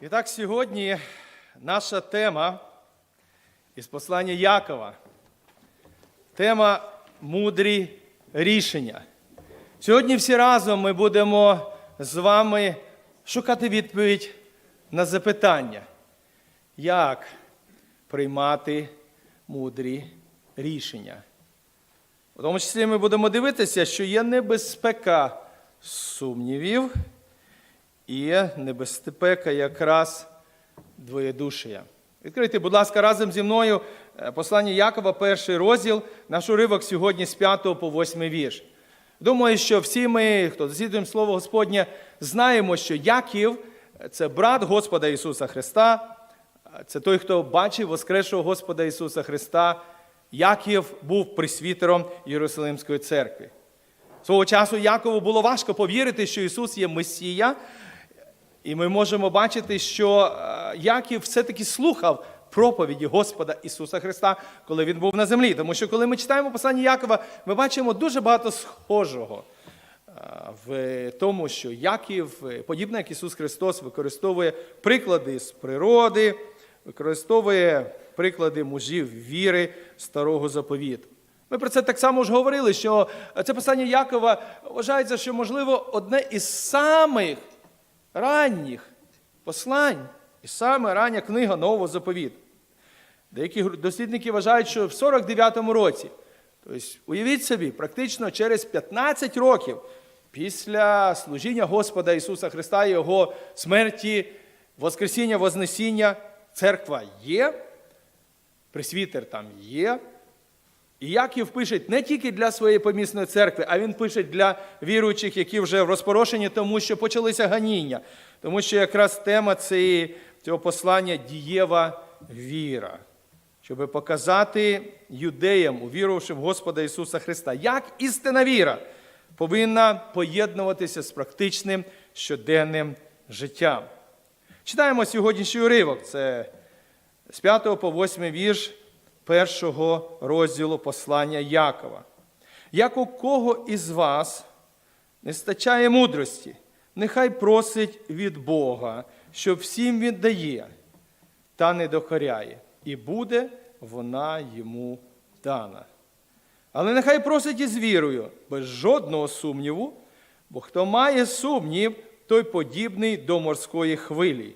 І так сьогодні наша тема із послання Якова. Тема мудрі рішення. Сьогодні всі разом ми будемо з вами шукати відповідь на запитання, як приймати мудрі рішення. У тому числі ми будемо дивитися, що є небезпека сумнівів і небезпека якраз двоєдушія. Відкрийте, будь ласка, разом зі мною е, послання Якова, перший розділ, наш уривок сьогодні з 5 по 8 вірш. Думаю, що всі ми, хто дослідуємо Слово Господнє, знаємо, що Яків це брат Господа Ісуса Христа, це той, хто бачив воскресшого Господа Ісуса Христа. Яків був присвітером Єрусалимської церкви. Свого часу Якову було важко повірити, що Ісус є Месія, і ми можемо бачити, що е, Яків все-таки слухав проповіді Господа Ісуса Христа, коли він був на землі. Тому що коли ми читаємо послання Якова, ми бачимо дуже багато схожого е, в тому, що Яків, е, подібно як Ісус Христос, використовує приклади з природи, використовує приклади мужів віри старого заповіту. Ми про це так само ж говорили, що це послання Якова вважається, що, можливо, одне із самих ранніх послань і саме рання книга Нового заповіту. Деякі дослідники вважають, що в 49-му році, тобто, уявіть собі, практично через 15 років після служіння Господа Ісуса Христа Його смерті, Воскресіння, Вознесіння, церква є, присвітер там є. І Яків пише не тільки для своєї помісної церкви, а він пише для віруючих, які вже розпорошені, тому що почалися ганіння. Тому що якраз тема цієї, цього послання дієва віра, щоб показати юдеям, увірувавшим в Господа Ісуса Христа, як істинна віра повинна поєднуватися з практичним щоденним життям. Читаємо сьогоднішній уривок. Це з 5 по 8 вірш першого розділу послання Якова. Як у кого із вас не стачає мудрості, нехай просить від Бога, що всім віддає, та не докоряє, і буде вона йому дана. Але нехай просить із вірою, без жодного сумніву, бо хто має сумнів, той подібний до морської хвилі,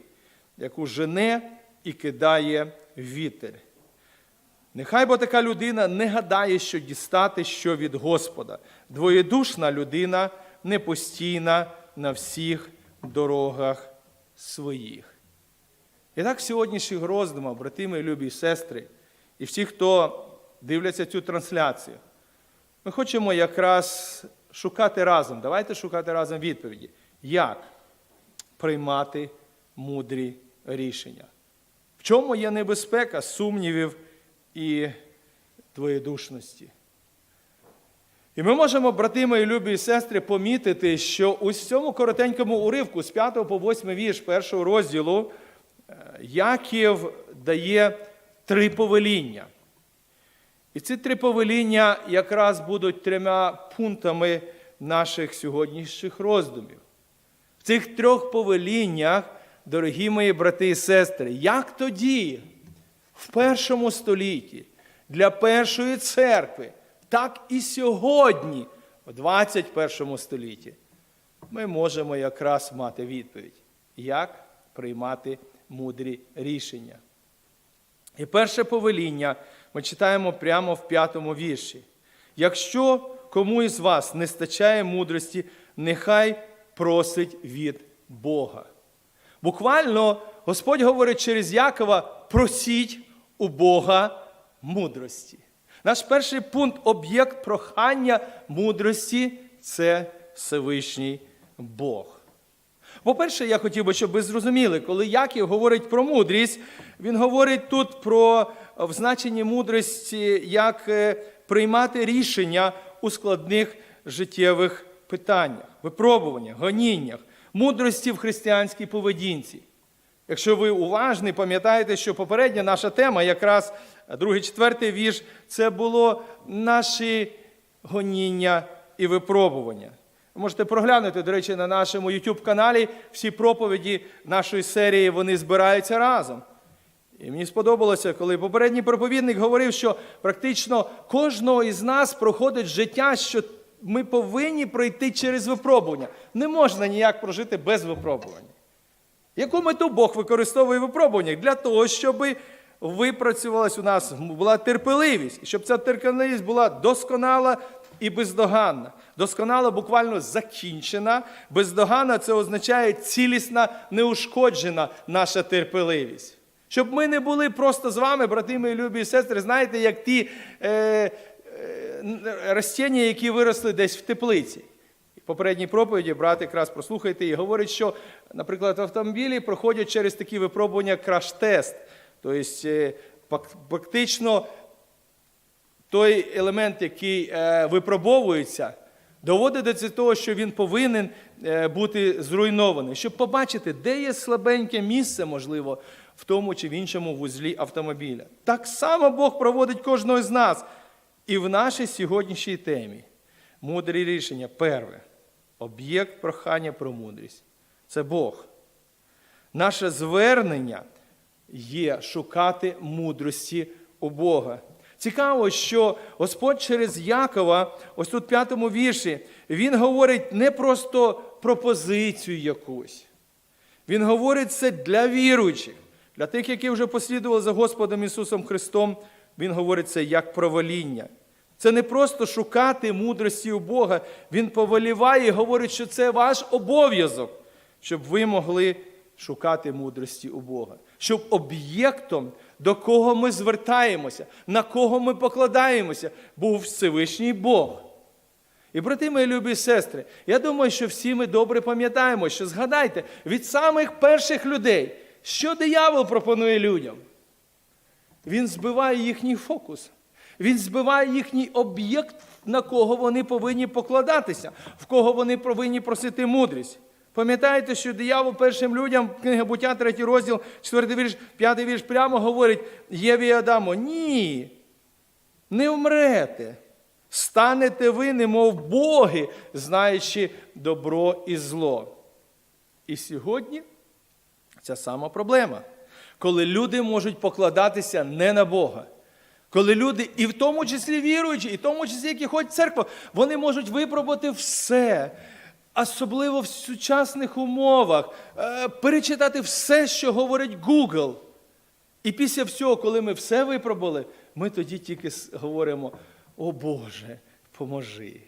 яку жене і кидає вітер. Нехай бо така людина не гадає, що дістати що від Господа. Двоєдушна людина непостійна на всіх дорогах своїх. І так в сьогоднішніх роздумах, брати мої любі сестри, і всі, хто дивляться цю трансляцію, ми хочемо якраз шукати разом. Давайте шукати разом відповіді, як приймати мудрі рішення. В чому є небезпека сумнівів і двоєдушності? І ми можемо, брати мої любі і сестри, помітити, що у цьому коротенькому уривку з 5 по 8 вірш першого розділу е, Яків дає три повеління. І ці три повеління якраз будуть трьома пунктами наших сьогоднішніх роздумів. В цих трьох повеліннях, дорогі мої брати і сестри, як тоді, в першому столітті, для першої церкви, так і сьогодні, в 21 столітті, ми можемо якраз мати відповідь, як приймати мудрі рішення. І перше повеління ми читаємо прямо в п'ятому вірші. Якщо кому із вас не стачає мудрості, нехай просить від Бога. Буквально Господь говорить через Якова: просіть у Бога мудрості. Наш перший пункт об'єкт прохання мудрості це Всевишній Бог. По-перше, я хотів би, щоб ви зрозуміли, коли Яків говорить про мудрість, він говорить тут про в значенні мудрості, як е, приймати рішення у складних життєвих питаннях, випробуваннях, гоніннях, мудрості в християнській поведінці. Якщо ви уважні, пам'ятаєте, що попередня наша тема, якраз другий, четвертий вірш, це було наші гоніння і випробування. Ви можете проглянути, до речі, на нашому YouTube каналі всі проповіді нашої серії вони збираються разом. І мені сподобалося, коли попередній проповідник говорив, що практично кожного із нас проходить життя, що ми повинні пройти через випробування. Не можна ніяк прожити без випробування. Яку мету Бог використовує в випробуваннях? Для того, щоб випрацювалась у нас була терпеливість, щоб ця терпеливість була досконала і бездоганна. Досконала буквально закінчена. Бездоганна це означає цілісна, неушкоджена наша терпеливість. Щоб ми не були просто з вами, брати мої любі і сестри, знаєте, як ті е, е, растіння, які виросли десь в теплиці. Попередній проповіді брат якраз прослухайте і говорить, що, наприклад, автомобілі проходять через такі випробування краш-тест. Тобто, е, фактично, той елемент, який е, випробовується, доводить до того, що він повинен е, бути зруйнований, щоб побачити, де є слабеньке місце, можливо, в тому чи в іншому вузлі автомобіля. Так само Бог проводить кожного з нас. І в нашій сьогоднішній темі мудрі рішення. Перше, об'єкт прохання про мудрість. Це Бог. Наше звернення є шукати мудрості у Бога. Цікаво, що Господь через Якова, ось тут в п'ятому вірші, він говорить не просто пропозицію якусь. Він говорить це для віруючих, для тих, які вже послідували за Господом Ісусом Христом. Він говорить це як проваління. Це не просто шукати мудрості у Бога. Він повеліває і говорить, що це ваш обов'язок, щоб ви могли шукати мудрості у Бога. Щоб об'єктом, до кого ми звертаємося, на кого ми покладаємося, був Всевишній Бог. І, брати мої любі сестри, я думаю, що всі ми добре пам'ятаємо, що згадайте, від самих перших людей, що диявол пропонує людям? Він збиває їхній фокус. Він збиває їхній об'єкт, на кого вони повинні покладатися, в кого вони повинні просити мудрість. Пам'ятаєте, що диявол першим людям, книга буття, 3 розділ, 4 вірш, 5 вірш, прямо говорить Єві і Адаму, ні, не вмрете. Станете ви, немов боги, знаючи добро і зло. І сьогодні ця сама проблема. Коли люди можуть покладатися не на Бога. Коли люди, і в тому числі віруючі, і в тому числі, які ходять в церкву, вони можуть випробувати все, особливо в сучасних умовах, е, перечитати все, що говорить Google. І після всього, коли ми все випробували, ми тоді тільки говоримо: О Боже, поможи.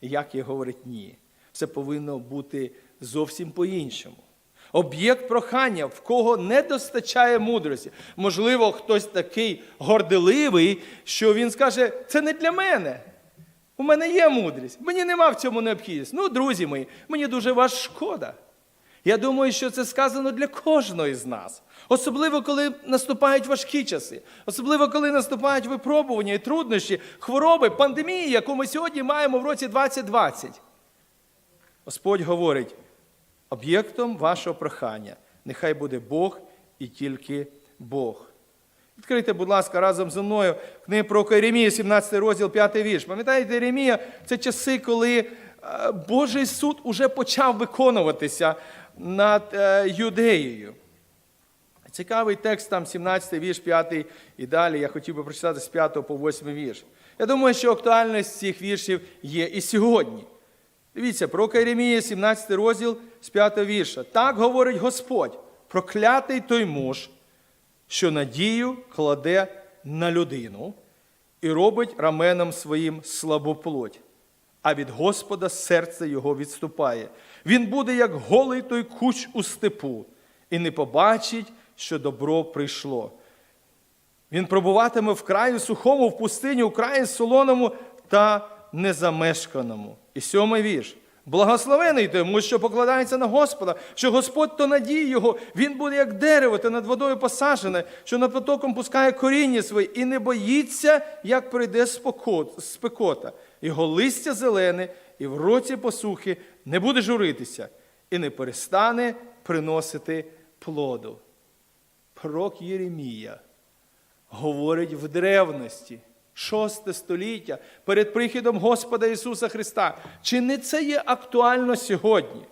Як є говорить ні. Все повинно бути зовсім по-іншому. Об'єкт прохання, в кого не достачає мудрості. Можливо, хтось такий горделивий, що він скаже, це не для мене. У мене є мудрість, мені нема в цьому необхідності. Ну, друзі мої, мені дуже вас шкода. Я думаю, що це сказано для кожного з нас. Особливо, коли наступають важкі часи, особливо, коли наступають випробування і труднощі, хвороби, пандемії, яку ми сьогодні маємо в році 2020. Господь говорить: об'єктом вашого прохання нехай буде Бог і тільки Бог. Відкрийте, будь ласка, разом зі мною книгу про Єремію, 17 розділ, 5 вірш. Пам'ятаєте, Єремія це часи, коли е, Божий суд уже почав виконуватися над е, Юдеєю. Цікавий текст, там 17 вірш, 5 і далі. Я хотів би прочитати з 5 по 8 вірш. Я думаю, що актуальність цих віршів є і сьогодні. Дивіться, про Єремія, 17 розділ з 5 вірша. Так говорить Господь, проклятий той муж, що надію кладе на людину і робить раменом своїм слабоплоть, а від Господа серце його відступає. Він буде, як голий той кущ у степу, і не побачить, що добро прийшло. Він пробуватиме в краю сухому, в пустині, у краї солоному та незамешканому. І сьомий вірш. Благословений тому, що покладається на Господа, що Господь то надіє його, він буде як дерево, та над водою посаджене, що над потоком пускає коріння своє, і не боїться, як прийде спекота. Його листя зелене, і в році посухи не буде журитися, і не перестане приносити плоду. Пророк Єремія говорить в древності, шосте століття перед прихідом Господа Ісуса Христа. Чи не це є актуально сьогодні?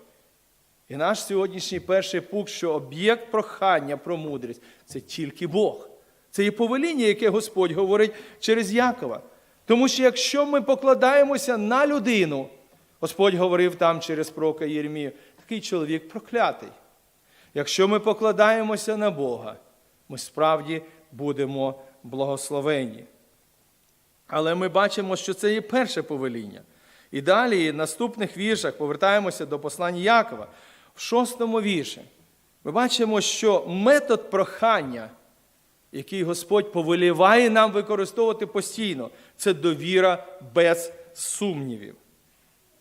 І наш сьогоднішній перший пункт, що об'єкт прохання про мудрість це тільки Бог. Це є повеління, яке Господь говорить через Якова. Тому що якщо ми покладаємося на людину, Господь говорив там через пророка Єрмію, такий чоловік проклятий. Якщо ми покладаємося на Бога, ми справді будемо благословені. Але ми бачимо, що це є перше повеління. І далі, в наступних віршах, повертаємося до послання Якова. В шостому вірші ми бачимо, що метод прохання, який Господь повеліває нам використовувати постійно, це довіра без сумнівів.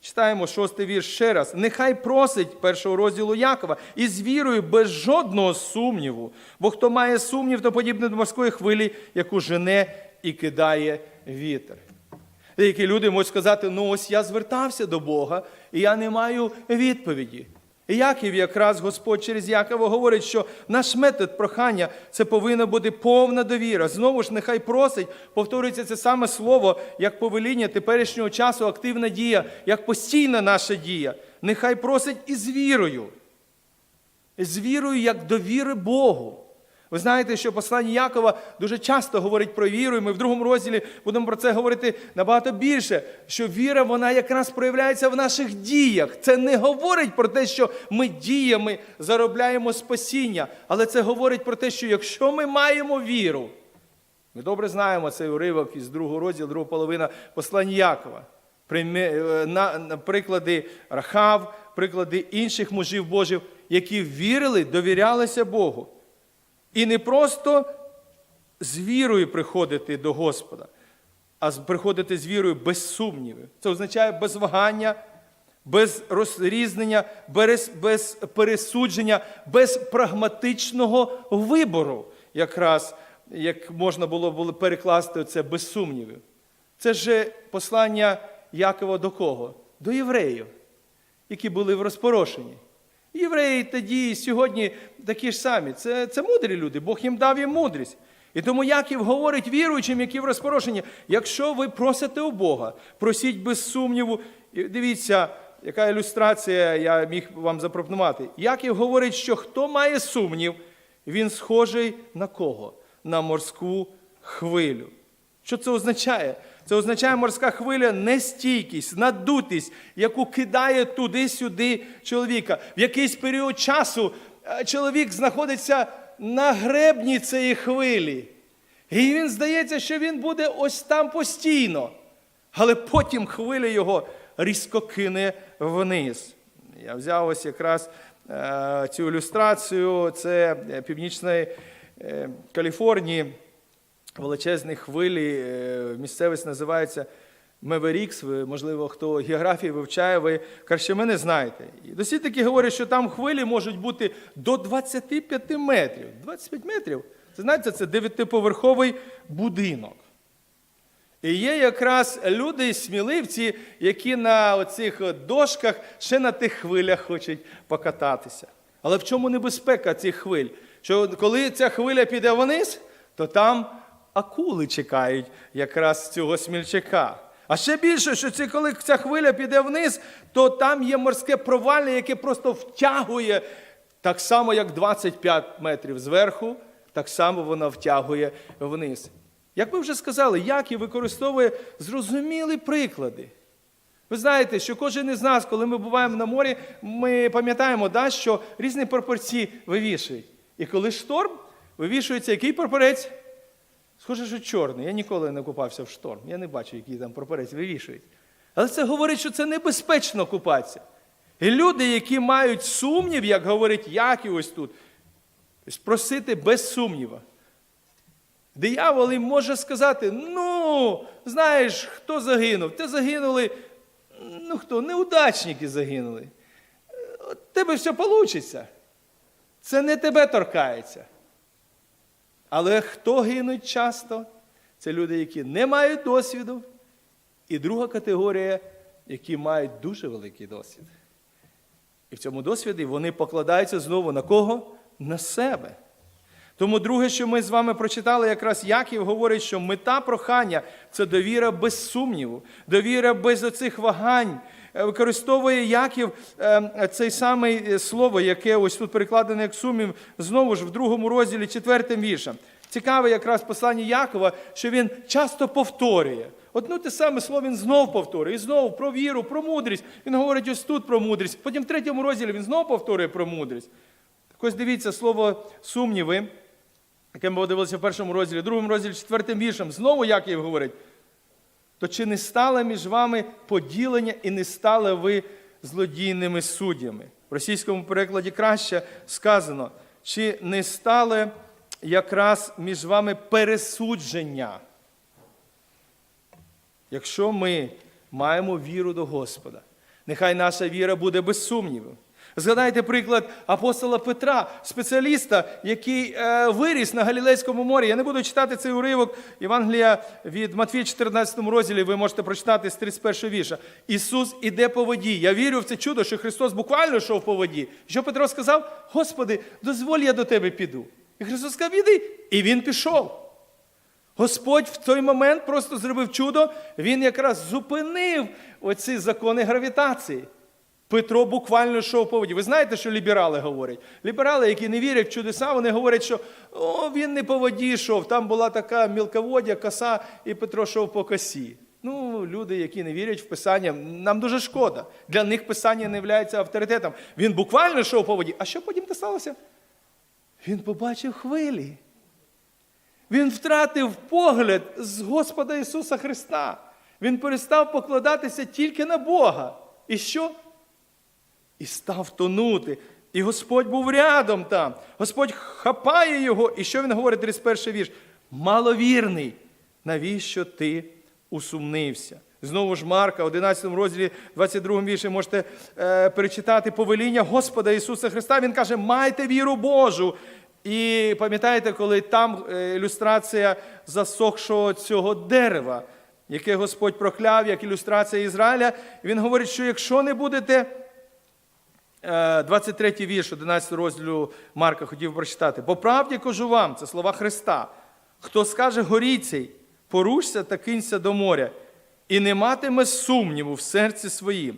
Читаємо шостий вірш ще раз. Нехай просить першого розділу Якова і з вірою без жодного сумніву. Бо хто має сумнів, то подібне до морської хвилі, яку жене і кидає вітер. Деякі люди можуть сказати: ну ось я звертався до Бога, і я не маю відповіді. І Яків, якраз Господь через Якова говорить, що наш метод прохання це повинна бути повна довіра. Знову ж нехай просить, повторюється це саме слово, як повеління теперішнього часу, активна дія, як постійна наша дія. Нехай просить і з вірою. З вірою, як довіри Богу. Ви знаєте, що послання Якова дуже часто говорить про віру, і ми в другому розділі будемо про це говорити набагато більше. Що віра, вона якраз проявляється в наших діях. Це не говорить про те, що ми діями заробляємо спасіння, але це говорить про те, що якщо ми маємо віру, ми добре знаємо цей уривок із другого розділу, друга половина послання Якова. Е, Приклади Рахав, приклади інших мужів Божих, які вірили, довірялися Богу. І не просто з вірою приходити до Господа, а приходити з вірою без сумнівів. Це означає без вагання, без розрізнення, без, без пересудження, без прагматичного вибору, якраз як можна було було перекласти це без сумнівів. Це ж послання Якова до кого? До євреїв, які були в розпорошенні. Євреї тоді і сьогодні такі ж самі. Це, це мудрі люди, Бог їм дав їм мудрість. І тому Яків говорить віруючим, які в розпорошенні, якщо ви просите у Бога, просіть без сумніву. І дивіться, яка ілюстрація я міг вам запропонувати. Яків говорить, що хто має сумнів, він схожий на кого? На морську хвилю. Що це означає? Це означає морська хвиля нестійкість, надутість, яку кидає туди-сюди чоловіка. В якийсь період часу е, чоловік знаходиться на гребні цієї хвилі. І він здається, що він буде ось там постійно. Але потім хвиля його різко кине вниз. Я взяв ось якраз е, цю ілюстрацію. Це е, північної Каліфорнії величезні хвилі. е, Місцевість називається Меверікс. Ви, можливо, хто географію вивчає, ви краще мене знаєте. І дослідники говорять, що там хвилі можуть бути до 25 метрів. 25 метрів. Це знаєте, це дев'ятиповерховий будинок. І є якраз люди, сміливці, які на оцих дошках ще на тих хвилях хочуть покататися. Але в чому небезпека цих хвиль? Що коли ця хвиля піде вниз, то там акули чекають якраз цього смільчака. А ще більше, що це коли ця хвиля піде вниз, то там є морське провалля, яке просто втягує так само, як 25 метрів зверху, так само вона втягує вниз. Як ми вже сказали, Яків використовує зрозумілі приклади. Ви знаєте, що кожен із нас, коли ми буваємо на морі, ми пам'ятаємо, да, що різні пропорції вивішують. І коли шторм, вивішується який прапорець? Схоже, що чорний. Я ніколи не купався в шторм. Я не бачу, який там прапорець вивішують. Але це говорить, що це небезпечно купатися. І люди, які мають сумнів, як говорить Яків ось тут, спросити без сумніва. Диявол їм може сказати: ну, знаєш, хто загинув? Те загинули, ну хто, неудачники загинули. От тебе все вийде. Це не тебе торкається. Але хто гинуть часто? Це люди, які не мають досвіду. І друга категорія, які мають дуже великий досвід. І в цьому досвіді вони покладаються знову на кого? На себе. Тому друге, що ми з вами прочитали, якраз Яків говорить, що мета прохання це довіра без сумніву, довіра без оцих вагань. Е, Використовує Яків е, цей самий слово, яке ось тут перекладене як сумнів, знову ж в другому розділі, четвертим віршем. Цікаве якраз послання Якова, що він часто повторює. Одну те саме слово він знов повторює, і знову про віру, про мудрість. Він говорить ось тут про мудрість. Потім в третьому розділі він знову повторює про мудрість. Так ось дивіться слово сумніви, яке ми подивилися в першому розділі, в другому розділі, четвертим віршем. Знову Яків говорить, то чи не стало між вами поділення і не стали ви злодійними суддями? В російському перекладі краще сказано, чи не стали якраз між вами пересудження? Якщо ми маємо віру до Господа, нехай наша віра буде без сумніву. Згадайте приклад апостола Петра, спеціаліста, який е, виріс на Галілейському морі. Я не буду читати цей уривок Євангелія від Матвія 14 розділі, ви можете прочитати з 31 вірша. Ісус іде по воді. Я вірю в це чудо, що Христос буквально йшов по воді. Що Петро сказав? Господи, дозволь, я до тебе піду. І Христос сказав, іди. І він пішов. Господь в той момент просто зробив чудо, він якраз зупинив оці закони гравітації. Петро буквально йшов по воді. Ви знаєте, що ліберали говорять? Ліберали, які не вірять в чудеса, вони говорять, що о, він не по воді йшов, там була така мілководя, коса, і Петро йшов по косі. Ну, люди, які не вірять в Писання, нам дуже шкода. Для них Писання не є авторитетом. Він буквально йшов по воді. А що потім сталося? Він побачив хвилі. Він втратив погляд з Господа Ісуса Христа. Він перестав покладатися тільки на Бога. І що? І став тонути. І Господь був рядом там. Господь хапає його. І що він говорить, 31 вірш? Маловірний, навіщо ти усумнився? Знову ж Марка, 11 розділі, 22 вірші можете е, перечитати повеління Господа Ісуса Христа. Він каже, майте віру Божу. І пам'ятаєте, коли там е, ілюстрація засохшого цього дерева, яке Господь прокляв, як ілюстрація Ізраїля, він говорить, що якщо не будете. Е, 23 вірш 11 розділу Марка хотів прочитати. По правді кажу вам, це слова Христа. Хто скаже горіцей, порушся та кинься до моря, і не матиме сумніву в серці своїм,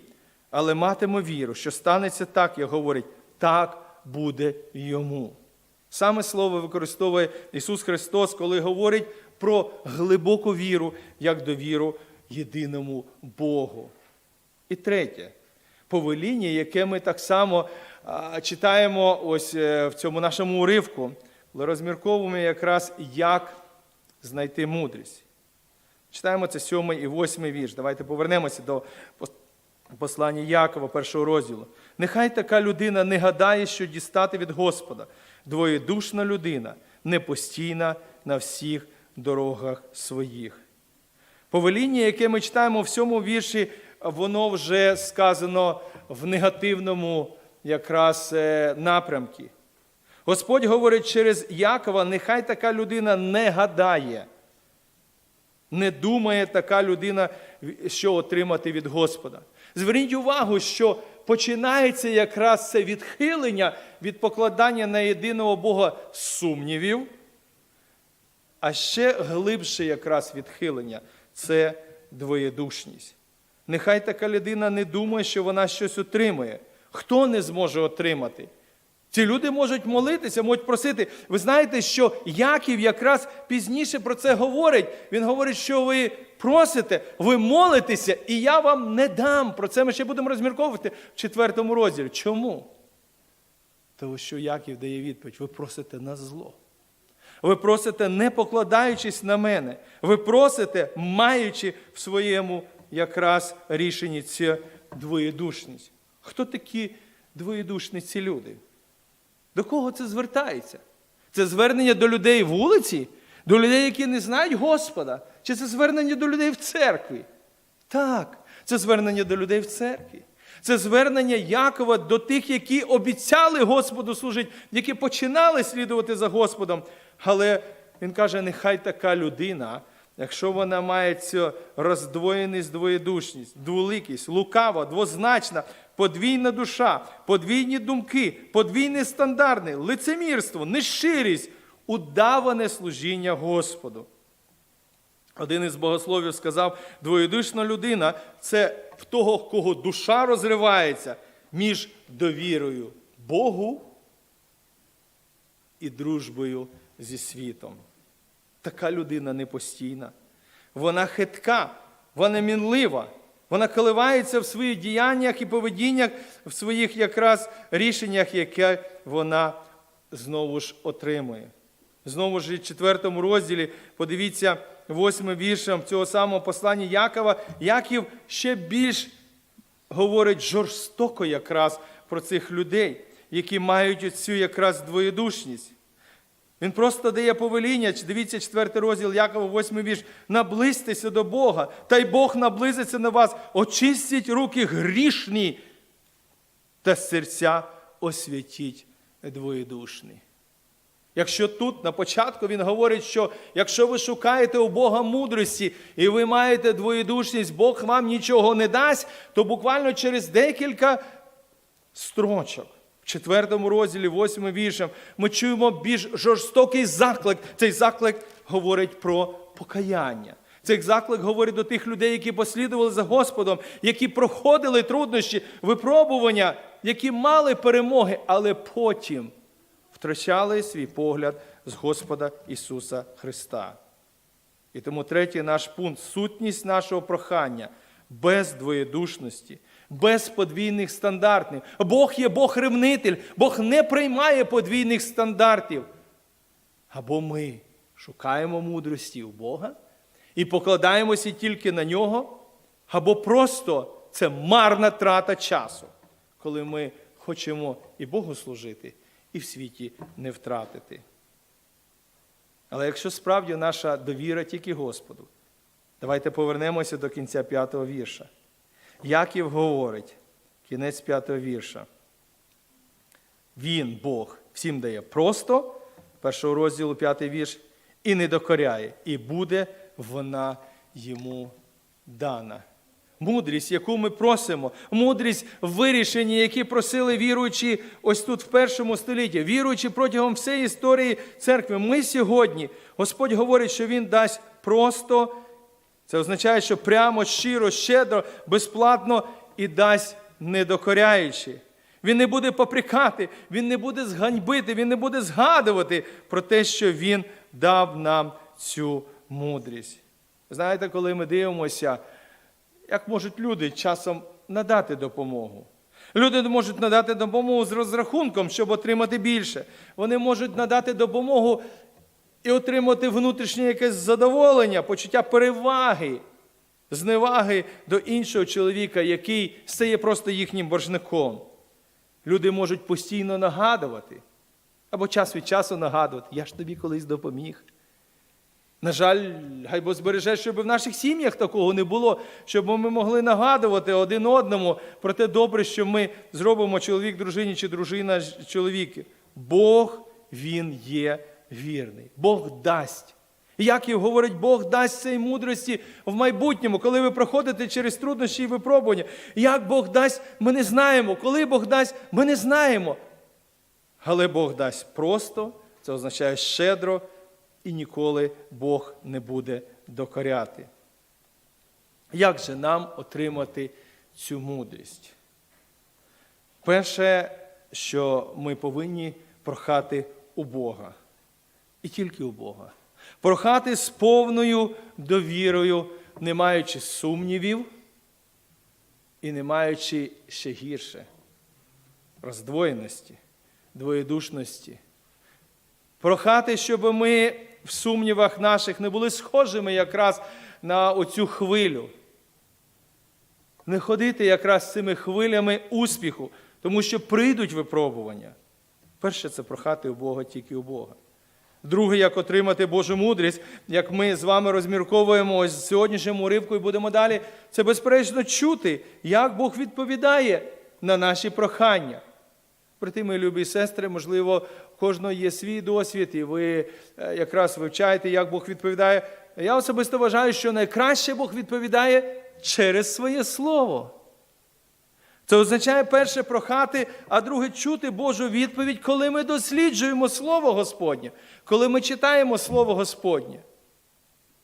але матиме віру, що станеться так, як говорить, так буде йому. Саме слово використовує Ісус Христос, коли говорить про глибоку віру, як довіру єдиному Богу. І третє повеління, яке ми так само читаємо ось е, в цьому нашому уривку, коли розмірковуємо якраз, як знайти мудрість. Читаємо це сьомий і восьмий вірш. Давайте повернемося до послання Якова, першого розділу. Нехай така людина не гадає, що дістати від Господа. Двоєдушна людина, непостійна на всіх дорогах своїх. Повеління, яке ми читаємо в цьому вірші, воно вже сказано в негативному якраз е, напрямку. Господь говорить через Якова, нехай така людина не гадає, не думає така людина, що отримати від Господа. Зверніть увагу, що починається якраз це відхилення від покладання на єдиного Бога сумнівів, а ще глибше якраз відхилення це двоєдушність. Нехай така людина не думає, що вона щось отримує. Хто не зможе отримати? Ці люди можуть молитися, можуть просити. Ви знаєте, що Яків якраз пізніше про це говорить. Він говорить, що ви просите, ви молитеся, і я вам не дам. Про це ми ще будемо розмірковувати в четвертому розділі. Чому? Тому що Яків дає відповідь: ви просите на зло. Ви просите, не покладаючись на мене. Ви просите, маючи в своєму якраз рішенні цю двоєдушність. Хто такі двоєдушні ці люди? До кого це звертається? Це звернення до людей вулиці, до людей, які не знають Господа, чи це звернення до людей в церкві? Так, це звернення до людей в церкві. Це звернення Якова до тих, які обіцяли Господу служити, які починали слідувати за Господом. Але він каже, нехай така людина, якщо вона має цю роздвоєність, двоєдушність, дволикість, лукава, двозначна, подвійна душа, подвійні думки, подвійні стандарти, лицемірство, нещирість, удаване служіння Господу. Один із богословів сказав, двоєдушна людина це в того, кого душа розривається між довірою Богу і дружбою зі світом. Така людина непостійна. Вона хитка, вона мінлива, вона коливається в своїх діяннях і поведіннях, в своїх якраз рішеннях, яке вона знову ж отримує. Знову ж, в четвертому розділі, подивіться, восьмим віршем цього самого послання Якова, Яків ще більш говорить жорстоко якраз про цих людей, які мають цю якраз двоєдушність. Він просто дає повеління, дивіться, четвертий розділ Якова, восьмий вірш. Наблизьтеся до Бога, та й Бог наблизиться на вас, очистіть руки грішні, та серця освятіть двоєдушні. Якщо тут на початку він говорить, що якщо ви шукаєте у Бога мудрості і ви маєте двоєдушність, Бог вам нічого не дасть, то буквально через декілька строчок. Четвертому розділі, восьмим віршем, ми чуємо більш жорстокий заклик. Цей заклик говорить про покаяння. Цей заклик говорить до тих людей, які послідували за Господом, які проходили труднощі, випробування, які мали перемоги, але потім втрачали свій погляд з Господа Ісуса Христа. І тому третій наш пункт сутність нашого прохання без двоєдушності, без подвійних стандартів. Бог є Бог ревнитель, Бог не приймає подвійних стандартів. Або ми шукаємо мудрості у Бога і покладаємося тільки на нього, або просто це марна трата часу, коли ми хочемо і Богу служити, і в світі не втратити. Але якщо справді наша довіра тільки Господу, давайте повернемося до кінця п'ятого вірша. Яків говорить, кінець п'ятого вірша. Він, Бог, всім дає просто, першого розділу п'ятий вірш, і не докоряє, і буде вона йому дана. Мудрість, яку ми просимо, мудрість в вирішенні, які просили віруючі ось тут в першому столітті, віруючи протягом всієї історії церкви. Ми сьогодні, Господь говорить, що Він дасть просто, це означає, що прямо, щиро, щедро, безплатно і дасть недокоряючи. Він не буде попрекати, він не буде зганьбити, він не буде згадувати про те, що Він дав нам цю мудрість. Знаєте, коли ми дивимося, як можуть люди часом надати допомогу. Люди можуть надати допомогу з розрахунком, щоб отримати більше. Вони можуть надати допомогу і отримати внутрішнє якесь задоволення, почуття переваги, зневаги до іншого чоловіка, який стає просто їхнім боржником. Люди можуть постійно нагадувати, або час від часу нагадувати, я ж тобі колись допоміг. На жаль, хай Бог збереже, щоб в наших сім'ях такого не було, щоб ми могли нагадувати один одному про те добре, що ми зробимо чоловік дружині чи дружина чоловіки. Бог, Він є вірний. Бог дасть. Як і говорить, Бог дасть цій мудрості в майбутньому, коли ви проходите через труднощі і випробування. Як Бог дасть, ми не знаємо. Коли Бог дасть, ми не знаємо. Але Бог дасть просто, це означає щедро, і ніколи Бог не буде докоряти. Як же нам отримати цю мудрість? Перше, що ми повинні прохати у Бога. І тільки у Бога. Прохати з повною довірою, не маючи сумнівів і не маючи ще гірше роздвоєності, двоєдушності. Прохати, щоб ми в сумнівах наших не були схожими якраз на оцю хвилю. Не ходити якраз цими хвилями успіху, тому що прийдуть випробування. Перше, це прохати у Бога тільки у Бога. Друге, як отримати Божу мудрість, як ми з вами розмірковуємо ось в сьогоднішньому уривку і будемо далі, це безперечно чути, як Бог відповідає на наші прохання. Проте, мої любі сестри, можливо, у кожного є свій досвід, і ви е, якраз вивчаєте, як Бог відповідає. Я особисто вважаю, що найкраще Бог відповідає через своє слово. Це означає перше прохати, а друге чути Божу відповідь, коли ми досліджуємо Слово Господнє, коли ми читаємо Слово Господнє.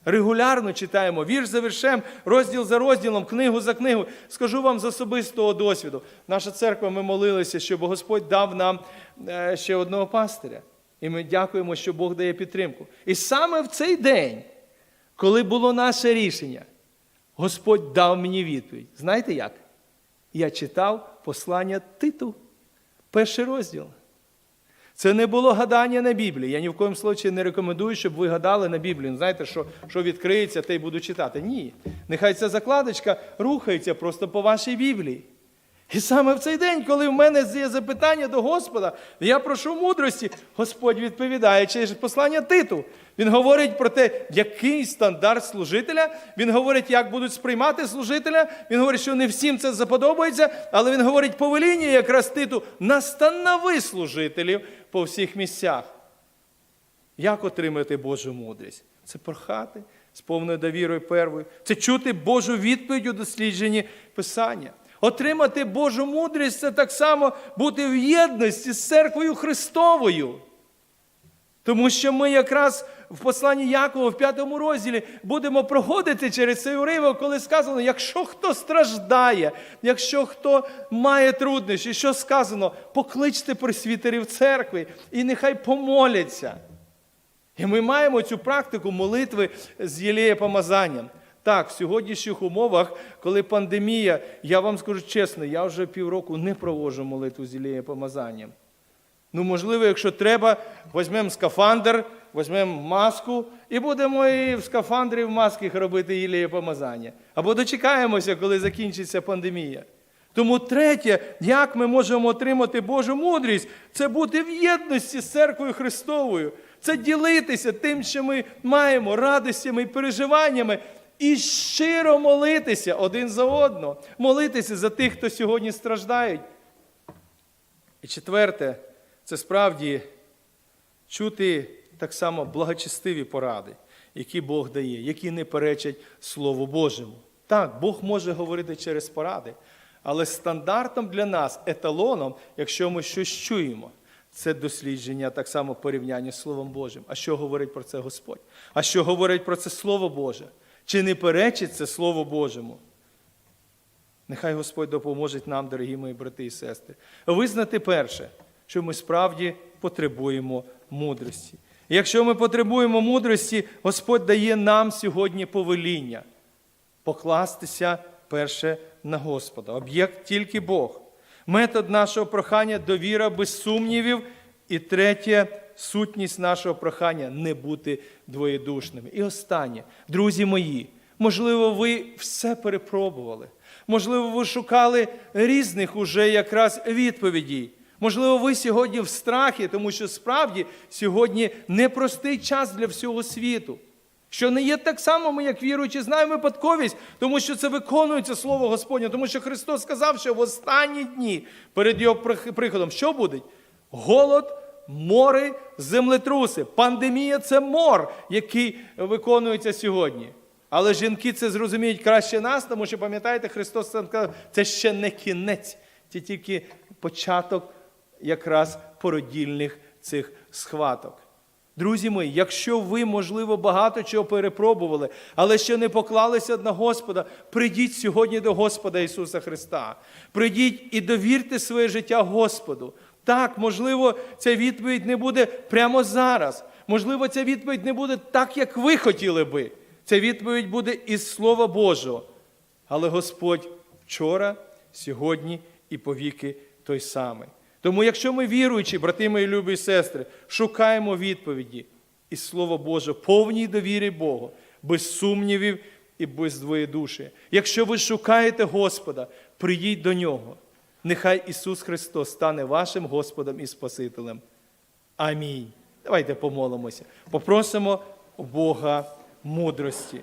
Регулярно читаємо вірш за віршем, розділ за розділом, книгу за книгу. Скажу вам з особистого досвіду. Наша церква, ми молилися, щоб Господь дав нам е, ще одного пастиря. І ми дякуємо, що Бог дає підтримку. І саме в цей день, коли було наше рішення, Господь дав мені відповідь. Знаєте як? Я читав послання Титу, перший розділ. Це не було гадання на Біблії. Я ні в коєму случаї не рекомендую, щоб ви гадали на Біблію. Ну, Знаєте, що, що відкриється, те й буду читати. Ні. Нехай ця закладочка рухається просто по вашій Біблії. І саме в цей день, коли в мене є запитання до Господа, я прошу мудрості, Господь відповідає через послання Титу. Він говорить про те, який стандарт служителя. Він говорить, як будуть сприймати служителя. Він говорить, що не всім це заподобається, але він говорить повеління якраз Титу, настанови служителів по всіх місцях. Як отримати Божу мудрість? Це прохати з повною довірою первою. Це чути Божу відповідь у дослідженні Писання. Отримати Божу мудрість це так само бути в єдності з церквою Христовою. Тому що ми якраз в посланні Якова в п'ятому розділі будемо проходити через цей уривок, коли сказано, якщо хто страждає, якщо хто має труднощі, що сказано, покличте пресвітерів церкви і нехай помоляться. І ми маємо цю практику молитви з єлеєпомазанням. Так, в сьогоднішніх умовах, коли пандемія, я вам скажу чесно, я вже півроку не проводжу молитву з єлеєпомазанням. Ну, можливо, якщо треба, візьмемо скафандр, візьмемо маску і будемо і в скафандрі, і в масках робити єлеєпомазання. Або дочекаємося, коли закінчиться пандемія. Тому третє, як ми можемо отримати Божу мудрість, це бути в єдності з церквою Христовою. Це ділитися тим, що ми маємо, радостями і переживаннями, і щиро молитися один за одного, молитися за тих, хто сьогодні страждають. І четверте, це справді чути так само благочестиві поради, які Бог дає, які не перечать Слову Божому. Так, Бог може говорити через поради, але стандартом для нас, еталоном, якщо ми щось чуємо, це дослідження, так само порівняння з Словом Божим. А що говорить про це Господь? А що говорить про це Слово Боже? Чи не перечить це Слово Божому? Нехай Господь допоможе нам, дорогі мої брати і сестри, визнати перше, що ми справді потребуємо мудрості. І якщо ми потребуємо мудрості, Господь дає нам сьогодні повеління покластися перше на Господа. Об'єкт тільки Бог. Метод нашого прохання довіра без сумнівів. І третє сутність нашого прохання не бути двоєдушними. І останнє, друзі мої, можливо, ви все перепробували. Можливо, ви шукали різних уже якраз відповідей. Можливо, ви сьогодні в страхі, тому що справді сьогодні непростий час для всього світу. Що не є так само, ми, як віруючі, знаємо випадковість, тому що це виконується Слово Господнє, тому що Христос сказав, що в останні дні перед Його приходом що буде? Голод, мори, землетруси. Пандемія це мор, який виконується сьогодні. Але жінки це зрозуміють краще нас, тому що пам'ятаєте, Христос сказав, це ще не кінець, це тільки початок якраз породільних цих схваток. Друзі мої, якщо ви, можливо, багато чого перепробували, але ще не поклалися на Господа, прийдіть сьогодні до Господа Ісуса Христа. Прийдіть і довірте своє життя Господу. Так, можливо, ця відповідь не буде прямо зараз. Можливо, ця відповідь не буде так, як ви хотіли би. Ця відповідь буде із Слова Божого. Але Господь вчора, сьогодні і повіки той самий. Тому, якщо ми віруючі, брати мої любі сестри, шукаємо відповіді і Слово Боже, повній довірі Богу, без сумнівів і без двоєдушия. Якщо ви шукаєте Господа, приїдь до Нього. Нехай Ісус Христос стане вашим Господом і Спасителем. Амінь. Давайте помолимося. Попросимо Бога мудрості.